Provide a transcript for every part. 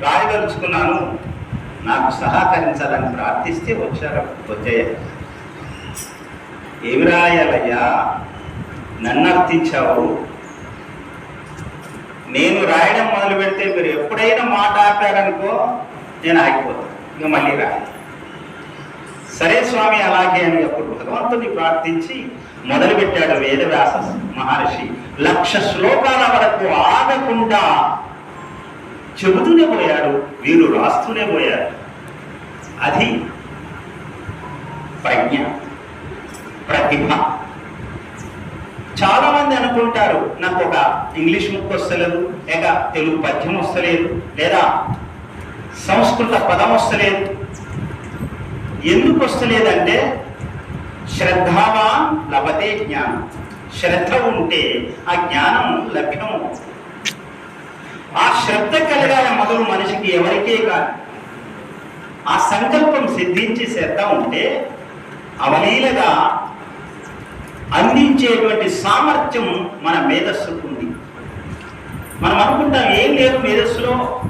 రాయదలుచుకున్నాను నాకు సహకరించాలని ప్రార్థిస్తే వచ్చారు. వచ్చాయ. ఏమి రాయాలయ్యా నన్ను అర్థించావు నేను రాయడం మొదలు పెడితే మీరు ఎప్పుడైనా మాట ఆపారనుకో నేను ఆగిపోతాను ఇంకా మళ్ళీ రాయ. సరే స్వామి అలాగే అని అప్పుడు భగవంతుని ప్రార్థించి మొదలుపెట్టాడు వేదవ్యాస మహర్షి. లక్ష శ్లోకాల వరకు ఆగకుండా చెబుతూనే పోయాడు వీరు రాస్తూనే పోయారు. అది ప్రజ్ఞ ప్రతిభ. చాలా మంది అనుకుంటారు నాకు ఒక ఇంగ్లీష్ ముక్ వస్తలేదు లేక తెలుగు పద్యం వస్తలేదు లేదా సంస్కృత పదం వస్తలేదు. ఎందుకు వస్తలేదంటే శ్రద్ధావాన్ లభతే జ్ఞానం. శ్రద్ధ ఉంటే ఆ జ్ఞానం లభ్యం ఆ శ్రద్ధ కలగాల మొదలు మనిషికి ఎవరికే కాదు. ఆ సంకల్పం సిద్ధించి శ్రద్ధ ఉంటే అవలీలగా అందించేటువంటి సామర్థ్యం మన మేధస్సుకు ఉంది. మనం అనుకుంటాం ఏం లేదు మేధస్సులో?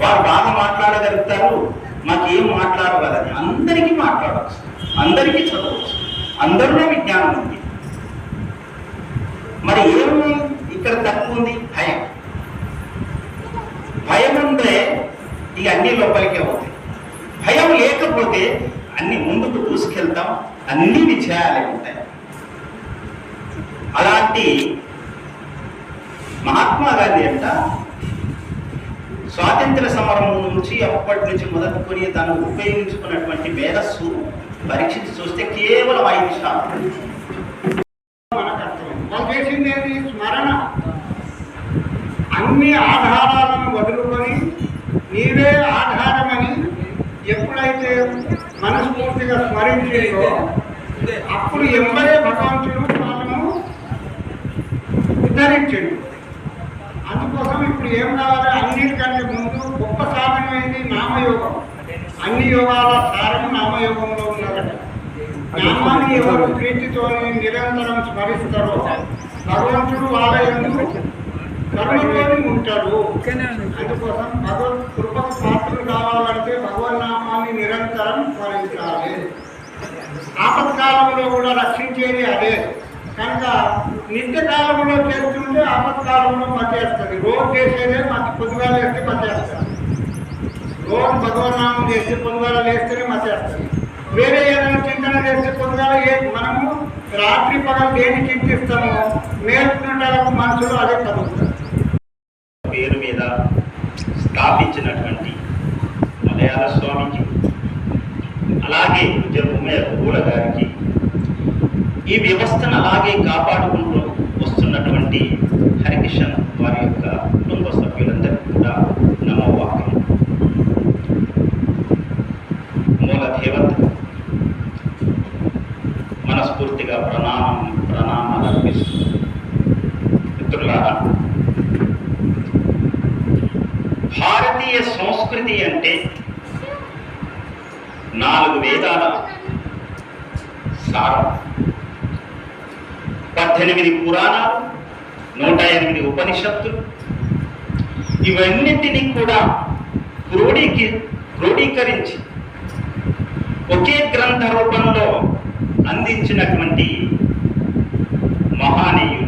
వారు బాగా మాట్లాడగలుగుతారు మాకు ఏం అందరికీ మాట్లాడవచ్చు అందరికీ చదవచ్చు అందరిలో విజ్ఞానం ఉంది. మరి ఏమి ఇక్కడ తక్కువ ఉంది భయం భయం ఉంటే ఇక అన్ని లోపలికే అవుతాయి భయం లేకపోతే అన్ని ముందుకు దూసుకెళ్తాం అన్ని విజయాలే ఉంటాయి. అలాంటి మహాత్మా గాంధీ అంట స్వాతంత్ర సమరం నుంచి అప్పటి నుంచి మొదలుకొని తను ఉపయోగించుకున్నటువంటి మేధస్సు పరీక్షించి చూస్తే కేవలం ఐదు శాతం. వాళ్ళు చేసింది ఏంటి? స్మరణ. అన్ని ఆధార నీవే ఆధారమని ఎప్పుడైతే మనస్ఫూర్తిగా స్మరించిందో అప్పుడు ఎంబడే భగవంతుడు వాళ్ళను ఉద్ధరించిండు. అందుకోసం ఇప్పుడు ఏం కావాలి? అన్నిటికంటే ముందు గొప్ప సాధనమైంది నామయోగం. అన్ని యోగాల సారము నామయోగంలో ఉన్నదట. నామాన్ని ఎవరు ప్రీతితో నిరంతరం స్మరిస్తారో భగవంతుడు వాళ్ళ ఎందుకు కర్మతోని ఉంటాడు అందుకోసం భగవత్ కృపకు పాత్రలు కావాలంటే భగవన్ నామాన్ని నిరంతరం స్మరించాలి. ఆపత్కాలంలో కూడా రక్షించేది అదే. కనుక నిత్య కాలంలో చేస్తుంటే ఆపత్కాలంలో పనిచేస్తుంది. రోజు చేసేదే మాకు పొద్దుగా వేస్తే పనిచేస్తుంది. రోజు భగవన్నామం చేస్తే పొద్దుగాల లేస్తేనే మర్చేస్తుంది వేరే ఏదైనా చింతన చేస్తే పొద్దుగాల ఏ మనము రాత్రి పగలు దేన్ని చింతిస్తామో నేర్చుకునేటప్పుడు మనసులో అదే కదులుతుంది పేరు మీద స్థాపించినటువంటి మలయాళ స్వామికి అలాగే జమ్మే పూల గారికి ఈ వ్యవస్థను అలాగే కాపాడుకుంటూ వస్తున్నటువంటి హరికిషన్ వారి యొక్క కుటుంబ సభ్యులందరికీ కూడా నమోవాక్యం మూల దేవత. మనస్ఫూర్తిగా ప్రణామం ప్రణామాలు అర్పిస్తుంది మిత్రులారా భారతీయ సంస్కృతి అంటే నాలుగు వేదాల సారం. పద్దెనిమిది పురాణాలు నూట ఎనిమిది ఉపనిషత్తులు. ఇవన్నింటినీ కూడా క్రోడీకి క్రోడీకరించి ఒకే గ్రంథ రూపంలో అందించినటువంటి మహానీయులు